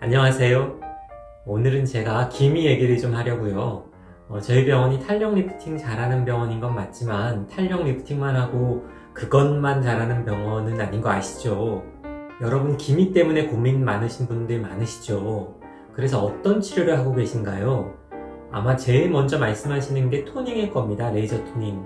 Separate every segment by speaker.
Speaker 1: 안녕하세요. 오늘은 제가 기미 얘기를 좀 하려고요. 어, 저희 병원이 탄력 리프팅 잘하는 병원인 건 맞지만 탄력 리프팅만 하고 그것만 잘하는 병원은 아닌 거 아시죠? 여러분 기미 때문에 고민 많으신 분들 많으시죠? 그래서 어떤 치료를 하고 계신가요? 아마 제일 먼저 말씀하시는 게 토닝일 겁니다. 레이저 토닝.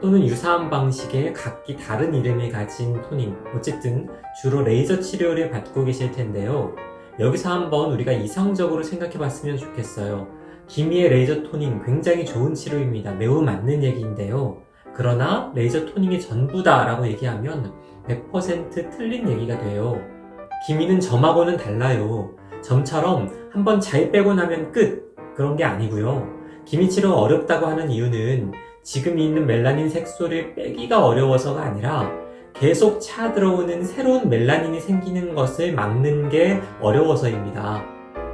Speaker 1: 또는 유사한 방식의 각기 다른 이름을 가진 토닝. 어쨌든 주로 레이저 치료를 받고 계실 텐데요. 여기서 한번 우리가 이상적으로 생각해 봤으면 좋겠어요. 기미의 레이저 토닝 굉장히 좋은 치료입니다. 매우 맞는 얘기인데요. 그러나 레이저 토닝이 전부다 라고 얘기하면 100% 틀린 얘기가 돼요. 기미는 점하고는 달라요. 점처럼 한번 잘 빼고 나면 끝! 그런 게 아니고요. 기미 치료 어렵다고 하는 이유는 지금 있는 멜라닌 색소를 빼기가 어려워서가 아니라 계속 차 들어오는 새로운 멜라닌이 생기는 것을 막는 게 어려워서입니다.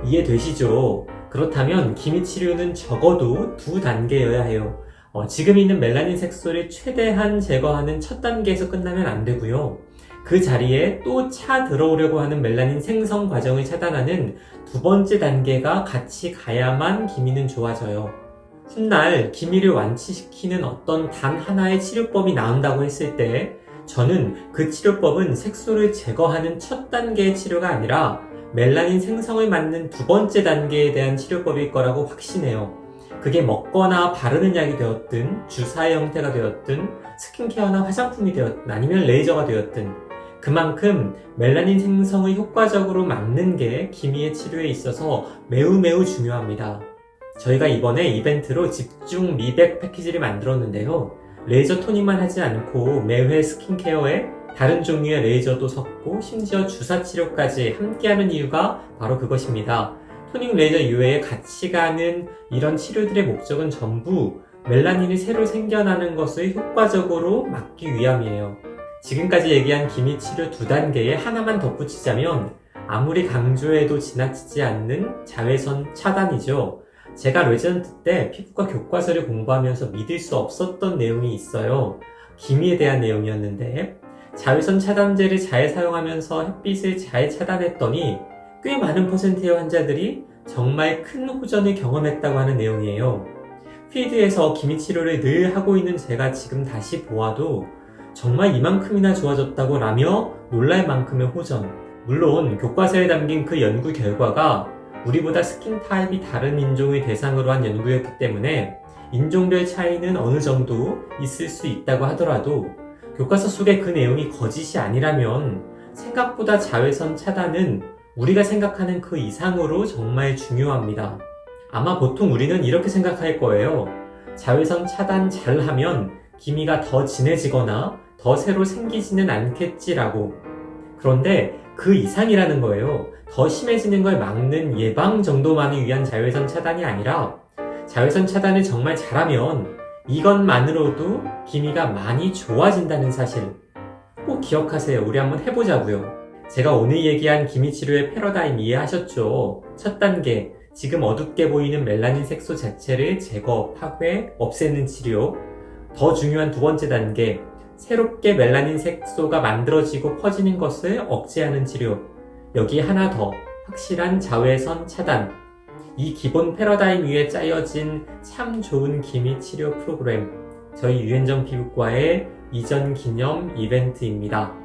Speaker 1: 이해되시죠? 그렇다면 기미 치료는 적어도 두 단계여야 해요. 어, 지금 있는 멜라닌 색소를 최대한 제거하는 첫 단계에서 끝나면 안 되고요. 그 자리에 또 차 들어오려고 하는 멜라닌 생성 과정을 차단하는 두 번째 단계가 같이 가야만 기미는 좋아져요. 훗날 기미를 완치시키는 어떤 단 하나의 치료법이 나온다고 했을 때 저는 그 치료법은 색소를 제거하는 첫 단계의 치료가 아니라 멜라닌 생성을 막는 두 번째 단계에 대한 치료법일 거라고 확신해요. 그게 먹거나 바르는 약이 되었든 주사의 형태가 되었든 스킨케어나 화장품이 되었든 아니면 레이저가 되었든 그만큼 멜라닌 생성을 효과적으로 막는 게 기미의 치료에 있어서 매우 매우 중요합니다. 저희가 이번에 이벤트로 집중 미백 패키지를 만들었는데요. 레이저 토닝만 하지 않고 매회 스킨케어에 다른 종류의 레이저도 섞고 심지어 주사 치료까지 함께하는 이유가 바로 그것입니다. 토닝 레이저 이외에 같이 가는 이런 치료들의 목적은 전부 멜라닌이 새로 생겨나는 것을 효과적으로 막기 위함이에요. 지금까지 얘기한 기미 치료 두 단계에 하나만 덧붙이자면 아무리 강조해도 지나치지 않는 자외선 차단이죠. 제가 레지던트 때 피부과 교과서를 공부하면서 믿을 수 없었던 내용이 있어요. 기미에 대한 내용이었는데 자외선 차단제를 잘 사용하면서 햇빛을 잘 차단했더니 꽤 많은 퍼센트의 환자들이 정말 큰 호전을 경험했다고 하는 내용이에요. 피드에서 기미 치료를 늘 하고 있는 제가 지금 다시 보아도 정말 이만큼이나 좋아졌다고 라며 놀랄 만큼의 호전. 물론 교과서에 담긴 그 연구 결과가 우리보다 스킨 타입이 다른 인종의 대상으로 한 연구였기 때문에 인종별 차이는 어느 정도 있을 수 있다고 하더라도 교과서 속의 그 내용이 거짓이 아니라면 생각보다 자외선 차단은 우리가 생각하는 그 이상으로 정말 중요합니다. 아마 보통 우리는 이렇게 생각할 거예요. 자외선 차단 잘 하면 기미가 더 진해지거나 더 새로 생기지는 않겠지라고. 그런데 그 이상이라는 거예요. 더 심해지는 걸 막는 예방 정도만을 위한 자외선 차단이 아니라 자외선 차단을 정말 잘하면 이것만으로도 기미가 많이 좋아진다는 사실 꼭 기억하세요. 우리 한번 해보자고요. 제가 오늘 얘기한 기미 치료의 패러다임 이해하셨죠? 첫 단계, 지금 어둡게 보이는 멜라닌 색소 자체를 제거, 파괴, 없애는 치료. 더 중요한 두 번째 단계, 새롭게 멜라닌 색소가 만들어지고 퍼지는 것을 억제하는 치료. 여기 하나 더, 확실한 자외선 차단. 이 기본 패러다임 위에 짜여진 참 좋은 기미 치료 프로그램. 저희 유현정 피부과의 이전 기념 이벤트입니다.